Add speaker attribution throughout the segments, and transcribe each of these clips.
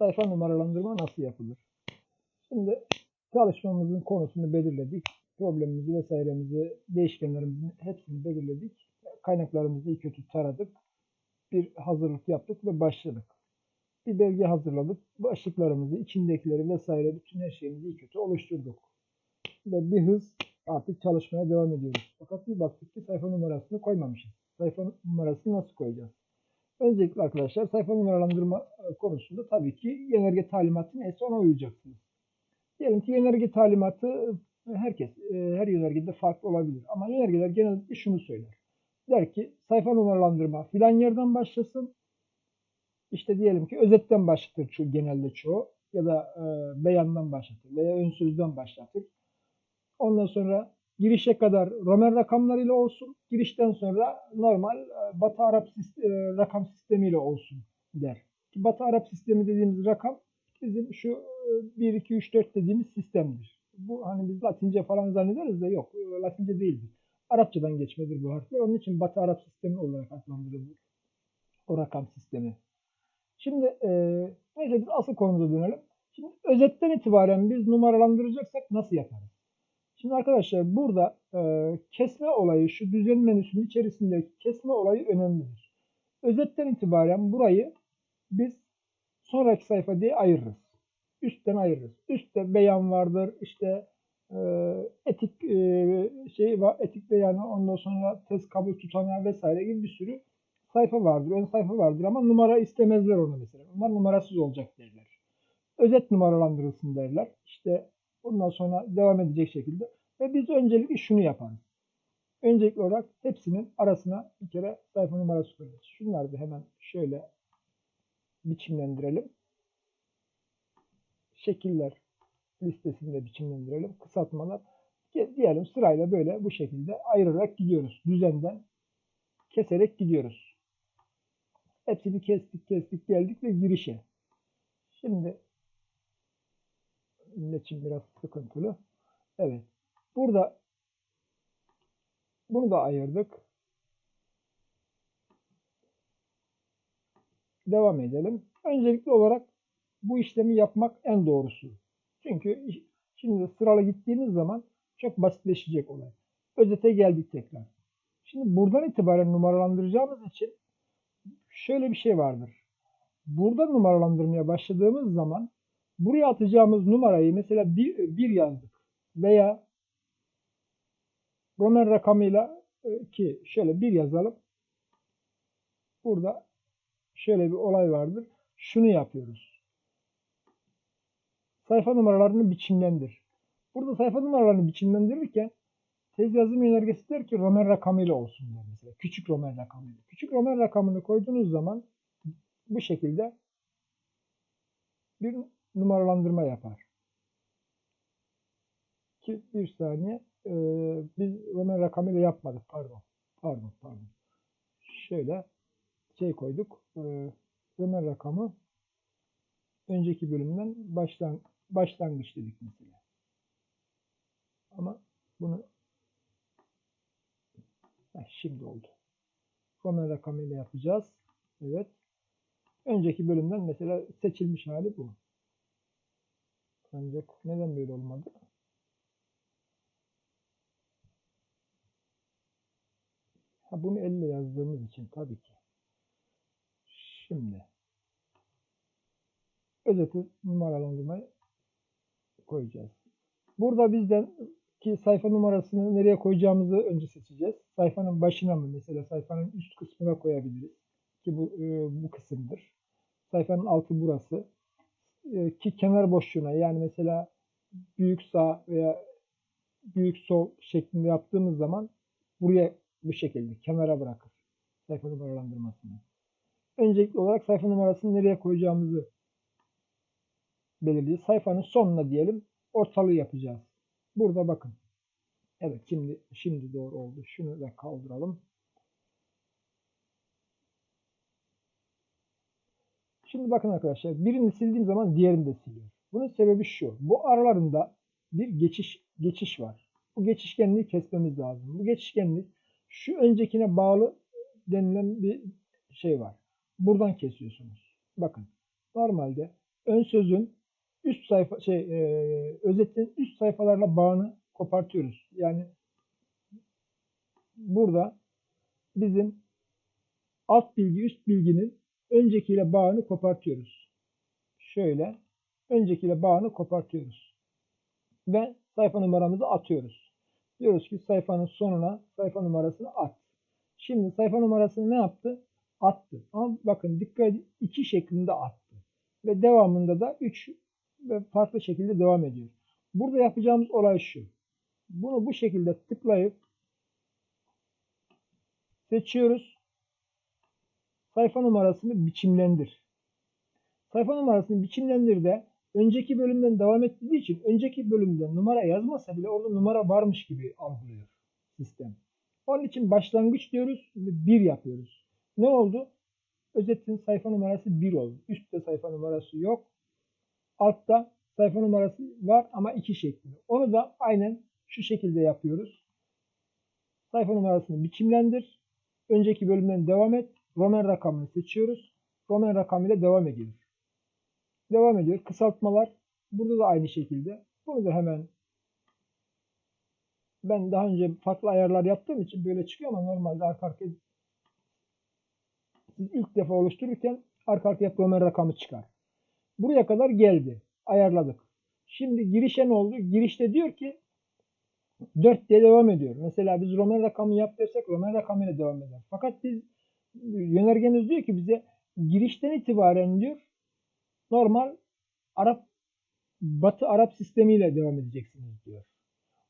Speaker 1: sayfa numaralandırma nasıl yapılır? Şimdi çalışmamızın konusunu belirledik. Problemimizi vesairemizi, değişkenlerimizin hepsini belirledik. Kaynaklarımızı iyi kötü taradık. Bir hazırlık yaptık ve başladık. Bir belge hazırladık. Başlıklarımızı, içindekileri vesaire bütün her şeyimizi iyi kötü oluşturduk. Ve bir hız artık çalışmaya devam ediyoruz. Fakat bir baktık ki sayfa numarasını koymamışız. Sayfa numarasını nasıl koyacağız? Öncelikle arkadaşlar sayfa numaralandırma e, konusunda tabii ki yönerge talimatı neyse ona uyacaksınız. Diyelim ki yönerge talimatı e, herkes, e, her yönergede farklı olabilir. Ama yönergeler genellikle şunu söyler. Der ki sayfa numaralandırma filan yerden başlasın. İşte diyelim ki özetten başlatır ço genelde çoğu ya da e, beyandan başlatır veya ön sözden başlatır. Ondan sonra girişe kadar Roman rakamlarıyla olsun. Girişten sonra normal e, Batı Arap sis- e, rakam sistemiyle olsun der. Ki Batı Arap sistemi dediğimiz rakam bizim şu e, 1, 2, 3, 4 dediğimiz sistemdir. Bu hani biz Latince falan zannederiz de yok. e, Latince değildir. Arapçadan geçmedir bu harfler. Onun için Batı Arap sistemi olarak adlandırılır. O rakam sistemi. Şimdi e, neyse biz asıl konumuza dönelim. Şimdi özetten itibaren biz numaralandıracaksak nasıl yaparız? Şimdi arkadaşlar burada e, kesme olayı şu düzen menüsünün içerisindeki kesme olayı önemlidir. Özetten itibaren burayı biz sonraki sayfa diye ayırırız. Üstten ayırırız. Üstte beyan vardır, işte e, etik e, şey var, etik beyanı, ondan sonra tez kabul tutanağı vesaire gibi bir sürü sayfa vardır, ön sayfa vardır ama numara istemezler onu mesela. Onlar numarasız olacak derler. Özet numaralandırılsın derler. İşte Ondan sonra devam edecek şekilde. Ve biz öncelikle şunu yaparız. Öncelikli olarak hepsinin arasına bir kere sayfa numarası koyuyoruz. Şunları da hemen şöyle biçimlendirelim. Şekiller listesinde biçimlendirelim. Kısaltmalar. Diyelim sırayla böyle bu şekilde ayırarak gidiyoruz. Düzenden keserek gidiyoruz. Hepsini kestik kestik geldik ve girişe. Şimdi için biraz sıkıntılı. Evet. Burada bunu da ayırdık. Devam edelim. Öncelikli olarak bu işlemi yapmak en doğrusu. Çünkü şimdi sıralı gittiğimiz zaman çok basitleşecek olay. Özete geldik tekrar. Şimdi buradan itibaren numaralandıracağımız için şöyle bir şey vardır. Burada numaralandırmaya başladığımız zaman buraya atacağımız numarayı mesela bir, bir yazdık veya Roman rakamıyla e, ki şöyle bir yazalım. Burada şöyle bir olay vardır. Şunu yapıyoruz. Sayfa numaralarını biçimlendir. Burada sayfa numaralarını biçimlendirirken tez yazım yönergesi der ki Roman rakamıyla olsun der mesela. Küçük Roman rakamıyla. Küçük Roman rakamını koyduğunuz zaman bu şekilde bir numaralandırma yapar. Ki bir saniye e, biz Roman rakamıyla yapmadık. Pardon. Pardon. Pardon. Şöyle şey koyduk. E, Roman rakamı önceki bölümden başlan başlangıç dedik mesela. Ama bunu Heh, şimdi oldu. Roman rakamıyla yapacağız. Evet. Önceki bölümden mesela seçilmiş hali bu. Ancak neden böyle olmadı? Ha, bunu elle yazdığımız için tabii ki. Şimdi özeti numaralandırmayı koyacağız. Burada bizden ki sayfa numarasını nereye koyacağımızı önce seçeceğiz. Sayfanın başına mı mesela sayfanın üst kısmına koyabiliriz. Ki bu e, bu kısımdır. Sayfanın altı burası. E, ki kenar boşluğuna yani mesela büyük sağ veya büyük sol şeklinde yaptığımız zaman buraya bu şekilde kenara bırakır sayfa numaralandırmasını. Öncelikli olarak sayfa numarasını nereye koyacağımızı belirleyeceğiz. Sayfanın sonuna diyelim ortalığı yapacağız. Burada bakın. Evet şimdi şimdi doğru oldu. Şunu da kaldıralım. Şimdi bakın arkadaşlar birini sildiğim zaman diğerini de siliyor. Bunun sebebi şu. Bu aralarında bir geçiş geçiş var. Bu geçişkenliği kesmemiz lazım. Bu geçişkenlik şu öncekine bağlı denilen bir şey var. Buradan kesiyorsunuz. Bakın normalde ön sözün üst sayfa şey e, özetin üst sayfalarla bağını kopartıyoruz. Yani burada bizim alt bilgi üst bilginin öncekiyle bağını kopartıyoruz. Şöyle öncekiyle bağını kopartıyoruz. Ve sayfa numaramızı atıyoruz. Diyoruz ki sayfanın sonuna sayfa numarasını at. Şimdi sayfa numarasını ne yaptı? Attı. Ama bakın dikkat edin iki şeklinde attı. Ve devamında da 3 ve farklı şekilde devam ediyor. Burada yapacağımız olay şu. Bunu bu şekilde tıklayıp seçiyoruz. Sayfa numarasını biçimlendir. Sayfa numarasını biçimlendir de önceki bölümden devam ettiği için önceki bölümde numara yazmasa bile orada numara varmış gibi algılıyor sistem. Onun için başlangıç diyoruz ve 1 yapıyoruz. Ne oldu? Özetin sayfa numarası 1 oldu. Üstte sayfa numarası yok. Altta sayfa numarası var ama 2 şeklinde. Onu da aynen şu şekilde yapıyoruz. Sayfa numarasını biçimlendir. Önceki bölümden devam et. Roman rakamını seçiyoruz. Roman rakamıyla devam ediyoruz. Devam ediyor. Kısaltmalar. Burada da aynı şekilde. Bunu da hemen ben daha önce farklı ayarlar yaptığım için böyle çıkıyor ama normalde arka arkaya siz ilk defa oluştururken arka arkaya roman rakamı çıkar. Buraya kadar geldi. Ayarladık. Şimdi girişe ne oldu? Girişte diyor ki 4 diye devam ediyor. Mesela biz roman rakamı yap dersek roman rakamıyla devam eder. Fakat biz yönergeniz diyor ki bize girişten itibaren diyor normal Arap Batı Arap sistemiyle devam edeceksiniz diyor.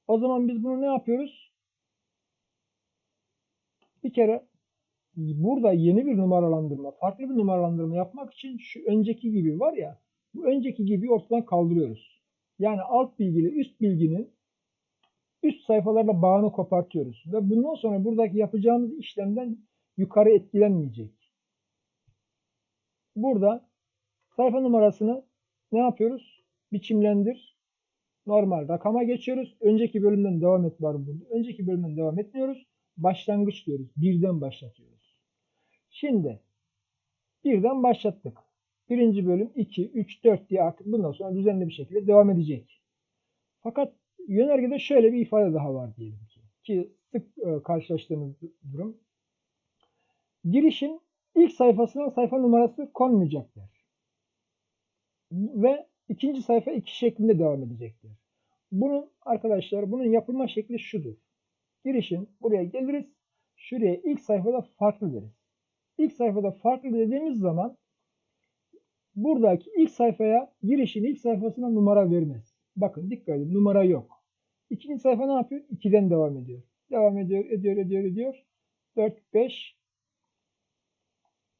Speaker 1: O zaman biz bunu ne yapıyoruz? Bir kere burada yeni bir numaralandırma, farklı bir numaralandırma yapmak için şu önceki gibi var ya, bu önceki gibi ortadan kaldırıyoruz. Yani alt bilgiyle üst bilginin üst sayfalarla bağını kopartıyoruz. Ve bundan sonra buradaki yapacağımız işlemden yukarı etkilenmeyecek. Burada sayfa numarasını ne yapıyoruz? Biçimlendir. Normal rakama geçiyoruz. Önceki bölümden devam et var burada. Önceki bölümden devam etmiyoruz. Başlangıç diyoruz. Birden başlatıyoruz. Şimdi birden başlattık. Birinci bölüm 2, 3, 4 diye artık bundan sonra düzenli bir şekilde devam edecek. Fakat yönergede şöyle bir ifade daha var diyelim ki. Ki sık e, karşılaştığımız durum. Girişin ilk sayfasına sayfa numarası konmayacaktır. Ve ikinci sayfa iki şeklinde devam edecektir. Bunun arkadaşlar bunun yapılma şekli şudur. Girişin buraya geliriz. Şuraya ilk sayfada farklı deriz. İlk sayfada farklı dediğimiz zaman buradaki ilk sayfaya girişin ilk sayfasına numara vermez. Bakın dikkat edin numara yok. İkinci sayfa ne yapıyor? 2'den devam ediyor. Devam ediyor, ediyor, ediyor, ediyor. 4, 5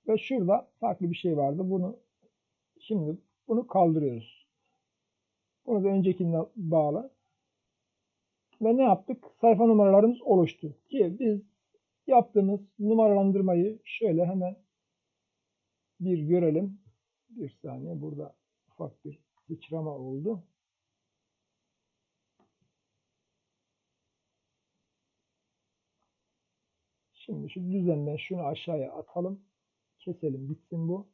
Speaker 1: ve şurada farklı bir şey vardı. Bunu şimdi bunu kaldırıyoruz. Bunu da öncekinden bağlı. Ve ne yaptık? Sayfa numaralarımız oluştu. Ki biz yaptığımız numaralandırmayı şöyle hemen bir görelim. Bir saniye burada ufak bir sıçrama oldu. Şimdi şu düzenle şunu aşağıya atalım. Keselim bitsin bu.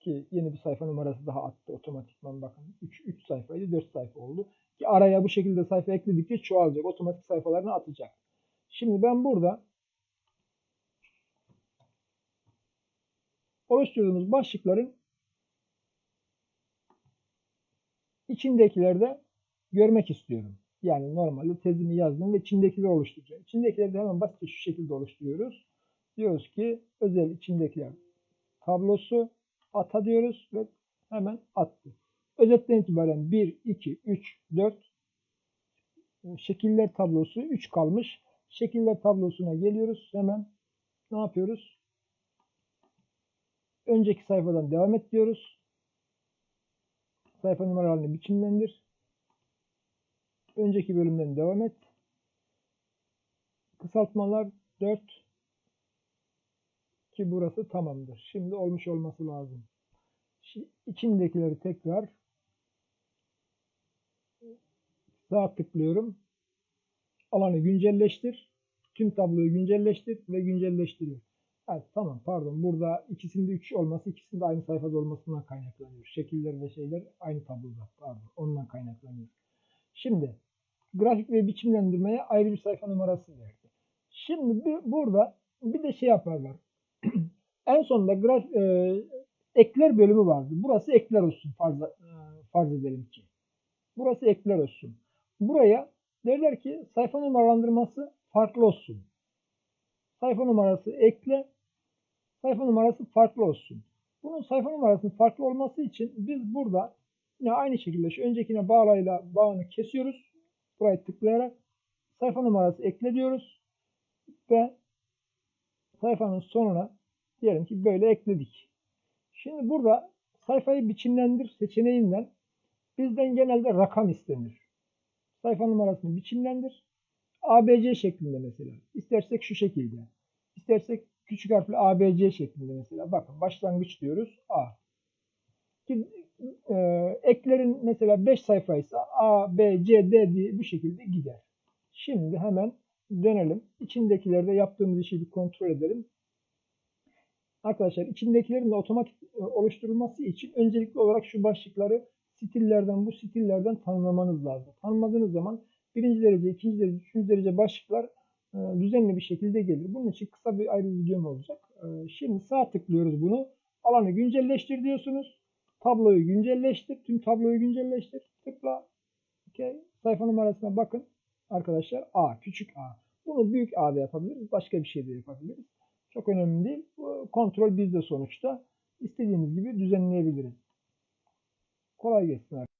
Speaker 1: Ki yeni bir sayfa numarası daha attı otomatikman bakın. 3, 3 sayfaydı 4 sayfa oldu. Ki araya bu şekilde sayfa ekledikçe çoğalacak. Otomatik sayfalarını atacak. Şimdi ben burada oluşturduğumuz başlıkların içindekilerde görmek istiyorum. Yani normalde tezimi yazdım ve içindekileri oluşturacağım. İçindekileri de hemen basitçe şu şekilde oluşturuyoruz. Diyoruz ki özel içindekiler tablosu ata diyoruz ve hemen attı. Özetten itibaren 1, 2, 3, 4 şekiller tablosu 3 kalmış. Şekiller tablosuna geliyoruz. Hemen ne yapıyoruz? Önceki sayfadan devam et diyoruz. Sayfa numaralarını biçimlendir. Önceki bölümden devam et. Kısaltmalar 4 ki burası tamamdır. Şimdi olmuş olması lazım. İçindekileri tekrar sağ tıklıyorum. Alanı güncelleştir. Tüm tabloyu güncelleştir ve güncelleştiriyor. Evet, tamam pardon. Burada ikisinde 3 olması ikisinde aynı sayfada olmasından kaynaklanıyor. Şekiller ve şeyler aynı tabloda. Pardon. Ondan kaynaklanıyor. Şimdi grafik ve biçimlendirmeye ayrı bir sayfa numarası verdi. Şimdi bir, burada bir de şey yaparlar. en sonunda graf, e, ekler bölümü vardı. Burası ekler olsun farz, e, farz edelim ki. Burası ekler olsun. Buraya derler ki sayfa numaralandırması farklı olsun. Sayfa numarası ekle, sayfa numarası farklı olsun. Bunun sayfa numarasının farklı olması için biz burada yine aynı şekilde şu öncekine bağlayla bağını kesiyoruz. Burayı tıklayarak sayfa numarası ekle diyoruz ve sayfanın sonuna diyelim ki böyle ekledik. Şimdi burada sayfayı biçimlendir seçeneğinden bizden genelde rakam istenir. Sayfa numarasını biçimlendir. ABC şeklinde mesela. İstersek şu şekilde. İstersek küçük harfli ABC şeklinde mesela. Bakın başlangıç diyoruz. A. Ki, e, eklerin mesela 5 sayfaysa A, B, C, D diye bu şekilde gider. Şimdi hemen dönelim. İçindekilerde yaptığımız işi bir kontrol edelim. Arkadaşlar içindekilerin de otomatik e, oluşturulması için öncelikli olarak şu başlıkları stillerden bu stillerden tanımlamanız lazım. Tanımladığınız zaman birinci derece, ikinci derece, üçüncü derece başlıklar e, düzenli bir şekilde gelir. Bunun için kısa bir ayrı videom olacak. E, Şimdi sağ tıklıyoruz bunu. Alanı güncelleştir diyorsunuz. Tabloyu güncelleştir. Tüm tabloyu güncelleştir. Tıkla. Okay. Sayfa numarasına bakın. Arkadaşlar A, küçük A. Bunu büyük A da yapabiliriz. Başka bir şey de yapabiliriz. Çok önemli değil. Bu Kontrol bizde sonuçta. İstediğimiz gibi düzenleyebiliriz. Kolay gelsin.